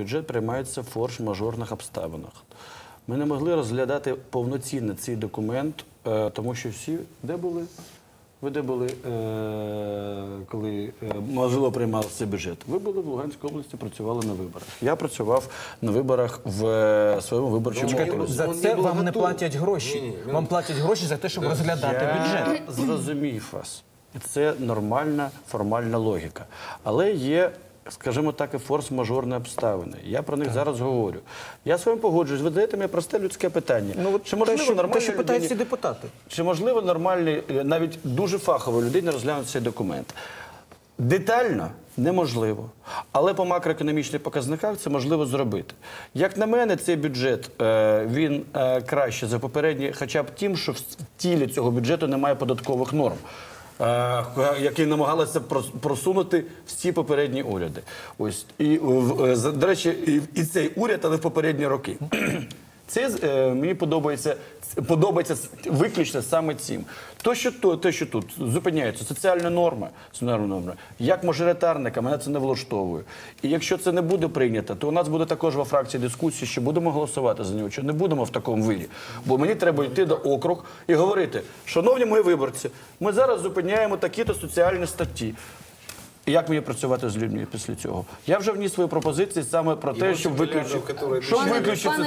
бюджет приймається в форс-мажорних обставинах. Ми не могли розглядати повноцінно цей документ, е, тому що всі де були? Ви де були, е, коли е, можливо приймався цей бюджет? Ви були в Луганській області, працювали на виборах. Я працював на виборах в своєму виборчому Чекайте, окрузі. за Ну, це не вам не платять гроші. Ні, ні, Вам платять гроші за те, щоб розглядати бюджет. Я зрозумів вас. І це нормальна формальна логіка. Але є, скажімо так, і форс-мажорні обставини. Я про них зараз говорю. Я з вами погоджуюсь. Ви задаєте мені просте людське питання. Ну, чи можливо що, те, що питають всі депутати. чи можливо нормальний, е, навіть дуже фаховий людині розглянути цей документ? Детально неможливо, але по макроекономічних показниках це можливо зробити. Як на мене, цей бюджет е, він е, краще за попередній, хоча б тим, що в тілі цього бюджету немає податкових норм. Е, Які намагалися прос- просунути всі попередні уряди. Ось і в- е, до речі, і цей уряд, але в попередні роки. Це е, мені подобається, подобається виключно саме цим. То, що то, те, що тут зупиняються соціальні норми, соціальні норми, як мажоритарника, мене це не влаштовує. І якщо це не буде прийнято, то у нас буде також во фракції дискусії, що будемо голосувати за нього, чи не будемо в такому виді. Бо мені треба йти до округ і говорити, шановні мої виборці, ми зараз зупиняємо такі-то соціальні статті. Як мені працювати з людьми після цього? Я вже вніс свої пропозиції саме про те, щоб виключити, щоб виключити